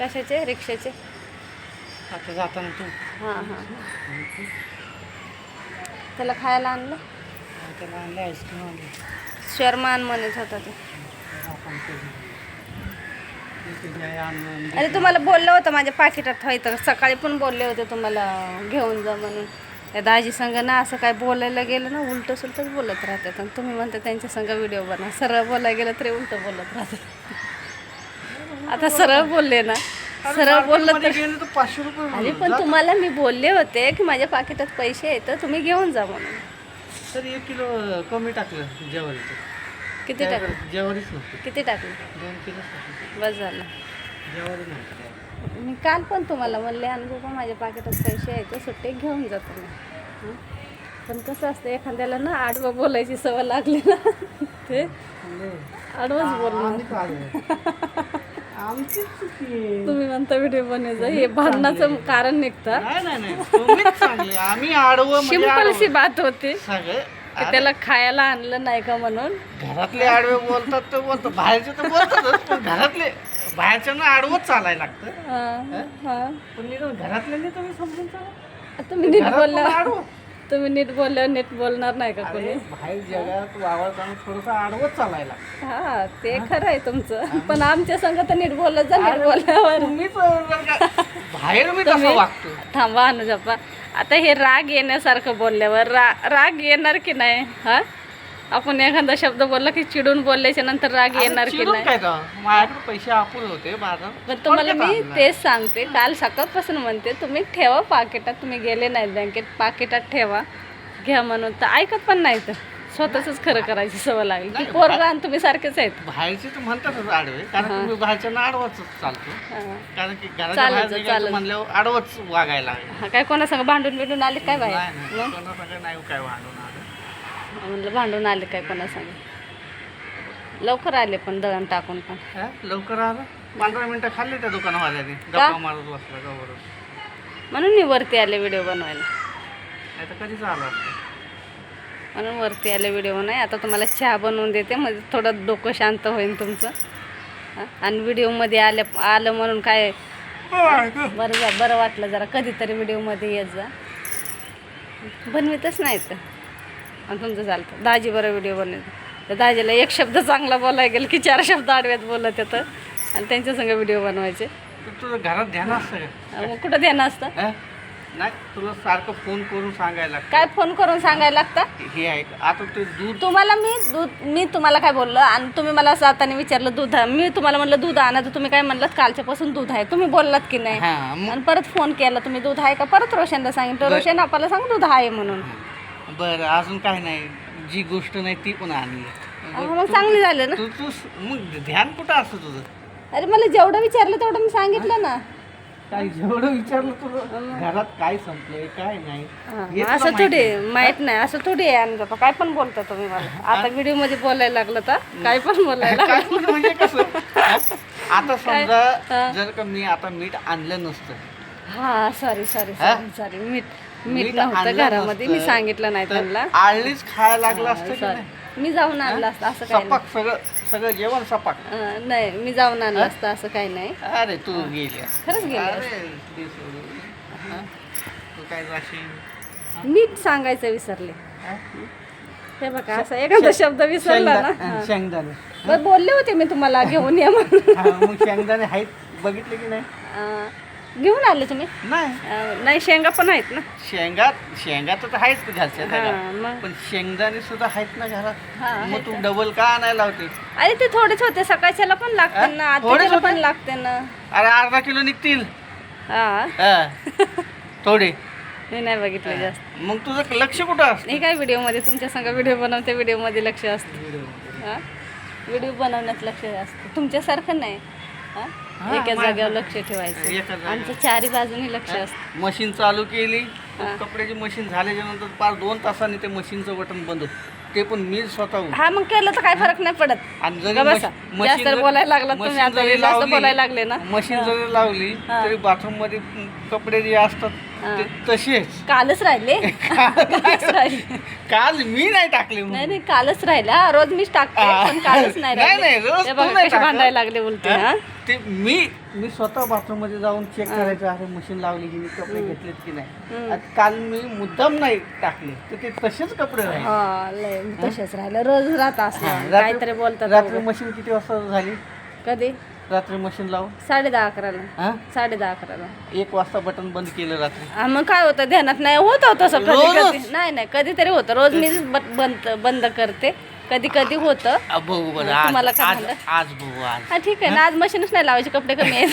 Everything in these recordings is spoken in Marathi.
कशाचे? रिक्षाचे? आता जाताना तू. हां हां. त्याला खायला आणलं? त्याला आणले आईस्क्रीम आणले. शर्मान म्हणत होता ते. अरे तुम्हाला बोललं होतं माझ्या पाकिटात व्हायचं सकाळी पण बोलले होते तुम्हाला घेऊन जा म्हणून. त्या दाजी संग ना असं काय बोलायला गेलं ना उलट सुलटच बोलत राहतात. आणि तुम्ही म्हणता त्यांच्या संग व्हिडिओ बनवा. सरळ बोलायला गेलं तरी उलट बोलत राहतात. आता सरळ बोलले ना. सरळ बोललं तर पाचशे रुपये अरे पण तुम्हाला मी बोलले होते की माझ्या पाकिटात पैसे आहेत तर तुम्ही घेऊन जा म्हणून. तर एक किलो कमी टाकलं ज्वारीचं किती टाकलं? ज्वारीच नव्हती. किती टाकलं? दोन किलो बस झालं. ज्वारी नव्हती. मी काल पण तुम्हाला म्हणले अनुभव माझ्या पाकिटात पैसे आहेत तर सुट्टे घेऊन जातो मी हं? पण कसं असतं एखाद्याला ना आडवं बोलायची सवय लागली ना ते आडवंच बोलणार आम्ही पाहिलं. आमची चुकी आहे. तुम्ही म्हणता व्हिडिओ बनवायचं हे भांडणाचं कारण निघतं. नाही नाही नाही. तुम्हीच चांगले आम्ही आडवं म्हणजे सिंपल सी आडवं. बात होती. सगळे की त्याला खायला आणलं नाही का म्हणून? घरातले आडवे बोलतात तर बोलतात. बाहेरचे तर बोलतातच पण घरातले बाहेरच्यांना आडवंच चालायला लागतं. हां हां? पण निदान घरातल्यांनी तुम्ही समजून चाला. तुम्ही नीट घरात पण बोलल्यावर आडवं. तुम्ही नीट बोलल्यावर नीट बोलणार नाही का कोणी? अरे, बाहेर जगात वावरताना थोडंसं आडवंच चालायला. हा ते खरं आहे तुमचं. पण आमच्या संग तर नीट बोलत जा नीट बोलल्यावर. तुम्हीच बाहेर मी तसं वागतो? थांबा अनुजप्पा आता हे राग येण्यासारखं बोलल्यावर रा राग येणार की नाही? हा? आपण एखादा शब्द बोलला की चिडून बोलल्याच्या नंतर राग येणार की चिडून नाही? काय माझ्याकडे पैसे आपण होते पण तुम्हाला मी तेच सांगते काल सकाळपासून म्हणते तुम्ही ठेवा पाकिटात तुम्ही गेले नाहीत बँकेत पाकिटात ठेवा. घ्या म्हणून तर ऐकत पण नाही तर. स्वतःच खरं करायची सवय लागली. की पोरगा आणि तुम्ही सारखेच आहेत. बाहेरचे तर म्हणतातच आडवे कारण तुम्ही बाहेरच्यांना आडवच चालतो. हा. कारण की घराच्या बाहेर निघायचं चालत. म्हणल्यावर आडवच वागायला लागेल. हा काय कोणासंग भांडून बिंडून आले काय बाहेर? नाही नाही नाही काय भांडून म्हणलं भांडून आले काय कोणासंग? लवकर आले पण दळण टाकून पण? लवकर आलं? पंधरा मिनिटं खाल्ली त्या दुकानवाल्याने. गप्पा मारत बसला का बरोबर म्हणून मी वरती आले व्हिडिओ बनवायला. नाही तर कधीच आलं म्हणून वरती आले व्हिडिओ नाही आता तुम्हाला चहा बनवून देते. म्हणजे थोडं डोकं शांत होईल तुमचं? आणि व्हिडिओमध्ये आले आलं म्हणून काय? बरं जा बरं वाटलं जरा कधीतरी व्हिडिओमध्ये येत जा. बनवितच नाही तर आणि तुमचं चालतं दाजी बरं व्हिडिओ बनवतो तर दाजीला एक शब्द चांगला बोलायला गेलं की चार शब्द आडव्यात बोलत येतं. आणि त्यांच्यासंग व्हिडिओ बनवायचे. तुझं घरात ध्यान असतं मग कुठं ध्यान असतं? नाही तुला सारखं फोन करून सांगायला काय फोन करून सांगायला लागतं? हे आहे? आता ते दूध तुम्हाला मी दूध मी तुम्हाला काय बोललं? आणि तुम्ही मला जाताना विचारलं दूध मी तुम्हाला म्हणलं दूध आणा तर तुम्ही काय म्हणलं कालच्यापासून दूध आहे. तुम्ही बोललात की नाही? आणि परत फोन केला तुम्ही दूध आहे का? परत रोशनला सांगितलं. रोशन आपल्याला सांग दूध आहे म्हणून. बरं अजून काय नाही. जी गोष्ट नाही ती पण आणली. हा, मग चांगली झालं ना. तू तू मग ध्यान कुठं असतं तुझं? अरे मला जेवढं विचारलं तेवढं मी सांगितलं ना. काय जेवढं विचारलं घरात काय संपलंय काय नाही? हा, हे तुला असं माहिती थोडी माहीत नाही असं थोडी आहे आणि बाबा काय पण बोलता तुम्ही मला. आता व्हिडिओमध्ये बोलायला लागलं तर काय पण बोलायला काय पण म्हणजे कसं? आता समजा. जर का मी आता मीठ आणलं नसतं. हा सॉरी सॉरी हा? सॉरी सॉरी मीठ. मीठ नव्हतं घरामध्ये. मी सांगितलं नाही त्यांना. आळणीच खायला लागलं असतं की सॉरी नाही? मी जाऊन आणलं असतं असं काही सपाक सगळं सगळं जेवण सपाक. नाही अं, नाही मी जाऊन आणलं असतं असं काही नाही. अरे तू गेली खरंच गेले अरे ते सोडून. हा? तू काय जाशील? नीट सांगायचं विसरले. हा? हे बघा असं एखादा शब्द विसरला ना. शेंगदा- हा, शेंगदाणे. बरं बोलले होते मी तुम्हाला घेऊन या म्हणून. हा, मग शेंगदाणे आहेत बघितले की नाही? अं, घेऊन आले तुम्ही? नाही. अं, नाही शेंगा पण आहेत ना? शेंगा शेंगा तर आहेच घरच्या हा. मग? पण शेंगदाणे सुद्धा आहेत ना घरात. मग तू डबल का आणायला लावते? अरे ते थोडेच होते. सकाळच्याला पण लागते ना? थोडेच पण? लागते ना. अरे अर्धा किलो निघतील. हा. हा. थोडे. मी नाही बघितले जास्त. मग तुझं लक्ष कुठं असतं? काय व्हिडिओमध्ये तुमच्या संग व्हिडिओ बनवते? व्हिडिओमध्ये लक्ष असतं. व्हिडिओ बनवण्यात लक्ष असतं. तुमच्यासारखं नाही. हा? एका जागेवर लक्ष ठेवायचं एका जागेवर. आमचं चारी बाजूनी लक्ष असतं मशीन चालू केली. कपड्याची मशीन झाल्याच्यानंतर पाच दोन तासांनी ते मशीनचं बटन बंद होतं. ते पण मी स्वतःहून हा मग केलं तर काय फरक नाही पडत आणि जरी का बसा? मश- जास्त जरी- बोलायला लागलात तुम्ही मशीन आता, जरी जास्त लावली- बोलायला लागले ना. मशीन जरी लावली. तरी बाथरूममध्ये कपडे जे असतात. ते तसेच कालच राहिले. कालच राहिले. काल मी नाही टाकले नाही. नाही कालच राहिला. रोज मीच टाकते. पण कालच नाही नाही, राहिले. नाही, रोज हे तू बघा नाही कसे टाकत. भांडायला लागले उलटे हा? ते मी मी स्वतः बाथरूममध्ये जाऊन चेक करायचं अरे मशीन लावली की मी कपडे घेतलेत की नाही. आता काल मी मुद्दाम नाही टाकले. तर ते तसेच कपडे राहिले. हा लय तसेच राहिलं. रोज राहत असं रात्री- काहीतरी बोलतात रात्री दोघं. मशीन किती वाजता झाली? कधी? रात्री मशीन लावून? साडे दहा अकराला. हा? साडे दहा अकराला. एक वाजता बटन बंद केलं रात्री? हा, मग काय होतं? ध्यानात नाही होत होतं तसं कधी रोजच? कधी. नाही नाही कधीतरी होतं. रोज मी बंद बंद करते. कधी कधी होतं. आ, बघू बरं तुम्हाला आज काय आज झालं? आज बघू आज. हा ठीक आहे ना. आज मशीनच नाही लावायचे. कपडे कमी आहेत.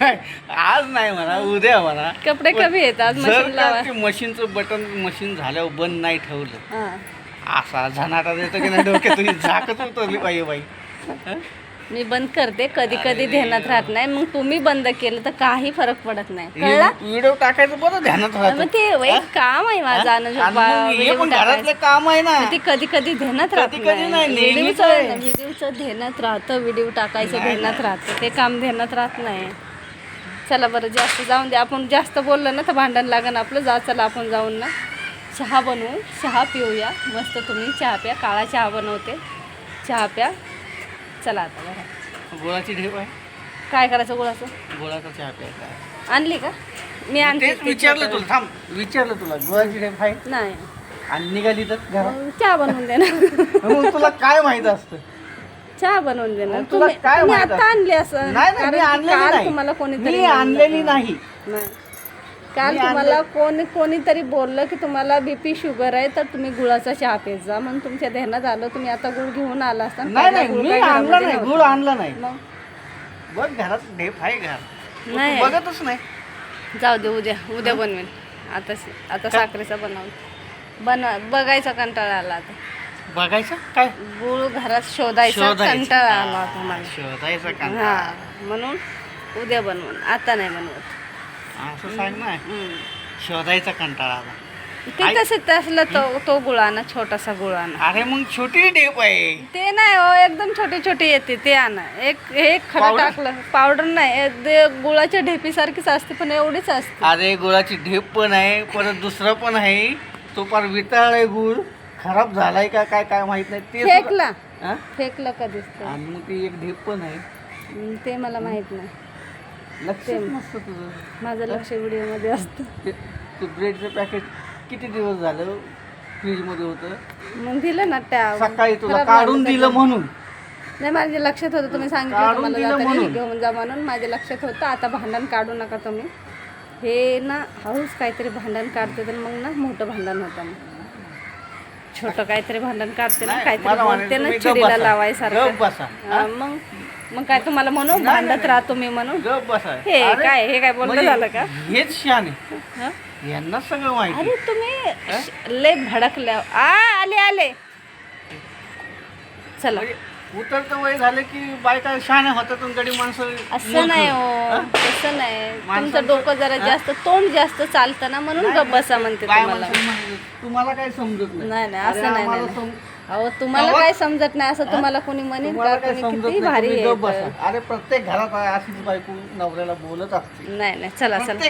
नाही, आज नाही म्हणा उद्या म्हणा. कपडे कमी आहेत. आज जर मशीन लावा. का ते मशीनचं बटन मशीन झाल्यावर बंद नाही ठेवलं. हा. असा झनाटा देतो की नाही डोक्यात तुझी झाकच उतरली पाहिजे बाई. हं? मी बंद करते. कधी कधी ध्यानात राहत नाही. मग तुम्ही बंद केलं तर काही फरक पडत नाही. कळला? व्हिडिओ टाकायचं बरं ध्यानात मग राहतं. ते एक काम आहे माझं मग. घरातलं काम आहे ना. ते कधी कधी ध्यानात राहत व्हिडिओचं. व्हिडिओचं ध्यानात राहतं व्हिडिओ टाकायचं ध्यानात राहतं. ते काम ध्यानात राहत नाही. चला बरं जास्त जाऊन दे. आपण जास्त बोललं ना तर भांडण लागन आपलं. जा चला आपण जाऊन ना. चहा बनवू. चहा पिऊया. मस्त तुम्ही चहा प्या. काळा चहा बनवते. चहा प्या. चला आता बरं. गोळाची ढेप आहे. काय करायचं गुळाचं? गोळाचा चहा प्यायचा आणली का? मी आणते तेच विचारलं तुला थांब. विचारलं तुला गोळाची ढेप आहे? नाही. आणि निघाली तर घरात? मग चहा बनवून दे ना मग तुला काय माहीत असतं? चहा बनवून दे ना मग तुला तुम्ही काय माहीत आता? आणली असं. नाही नाही मी कारण की आणलेली काल नाही. तुम्हाला कोणीतरी मी. आणलेली नाही. नाही. काल तुम्हाला कोणी कोणीतरी बोललं की तुम्हाला बीपी शुगर आहे तर तुम्ही गुळाचा चहा पेत जा. म्हणून तुमच्या ध्यानात आलं. तुम्ही आता गुळ घेऊन आला असता नाही नाही मी आणलं नाही. गुळ आणलं नाही. मग? बघ घरात ढेप आहे घरात नाही. बघतच नाही. जाऊ दे उद्या उद्या बनवेल आता आता साखरेचा बनवून. बनवा बघायचा कंटाळा आला आता. बघायचं? काय? गुळ घरात शोधायचा कंटाळा आला होता मला शोधायचं हा म्हणून उद्या बनवून. आता नाही बनवत. असं सांग ना. हम्म. शोधायचा कंटाळा आला. ते तसे तसलं तो तो गुळाना छोटासा गुळाना अरे मग छोटी ढेप आहे. ते नाही हो एकदम छोटे छोटे येते ते आणा. एक एक खडं Powder? टाकलं पावडर नाही ए- ते गुळाच्या ढेपीसारखीच असते पण एवढीच असते. अरे गुळाची ढेप पण आहे परत दुसरं पण आहे. तो पार वितळ आहे गुळ. खराब झालाय का काय काय माहीत नाही. ते सुद्धा- फेकला हा? फेकलं कधीच ते. आणि मग ती एक ढेप पण आहे. हम्म, ते मला माहीत नाही. लक्ष नसतं तुझं. माझं लक्ष व्हिडिओमध्ये असतं. ते ते ब्रेडचं पॅकेट किती दिवस झालं फ्रीजमध्ये होतं? मग दिलं ना त्या सकाळी तुला खराब काढून झालं दिलं म्हणून. नाही माझ्या लक्षात होतं तुम्ही सांगितलं काढून मला दिलं जाताना. हे म्हणून. घेऊन जा म्हणून माझ्या लक्षात होतं आता भांडण काढू नका तुम्ही. हे ना हळूच काहीतरी भांडण काढते तर मग ना मोठं भांडण होतं मग. छोटं काहीतरी भांडण काढते ना नाही, काहीतरी मला बोलते ना तुम्ही चिडीला बसा. लावायसारखं. बसा. हा, मग मग काय तुम्हाला म्हणू भांडत राहा तुम्ही म्हणून? गप हे अरे, काय हे काय बोलणं म्हणजे झालं का? हेच शाने हं? यांना सगळं माहिती अरे तुम्ही श- लय भडकल्या. आ आले आले. चला. म्हणजे उतरतं वय झालं की बायका शहाण्या होतात आणि गडी माणसं असं नाही. हो तसं नाही. तुमचं माणसांचं- डोकं जरा जास्त तोंड जास्त चालतं ना म्हणून गप्प बसा म्हणते तुम्हाला. माणसं म्हणतात, तुम्हाला काय समजत नाही. नाही नाही अरे असं नाही आम्हाला नाही, सम- नाही अहो तुम्हाला काय समजत नाही असं तुम्हाला कोणी म्हणेल तुम्हाला का? काय तुम्ही समजत किती नाही भारी तुम्ही गप आहे बसा. अरे प्रत्येक घरात अशीच बायको नवऱ्याला बोलत असते. नाही नाही चला चला.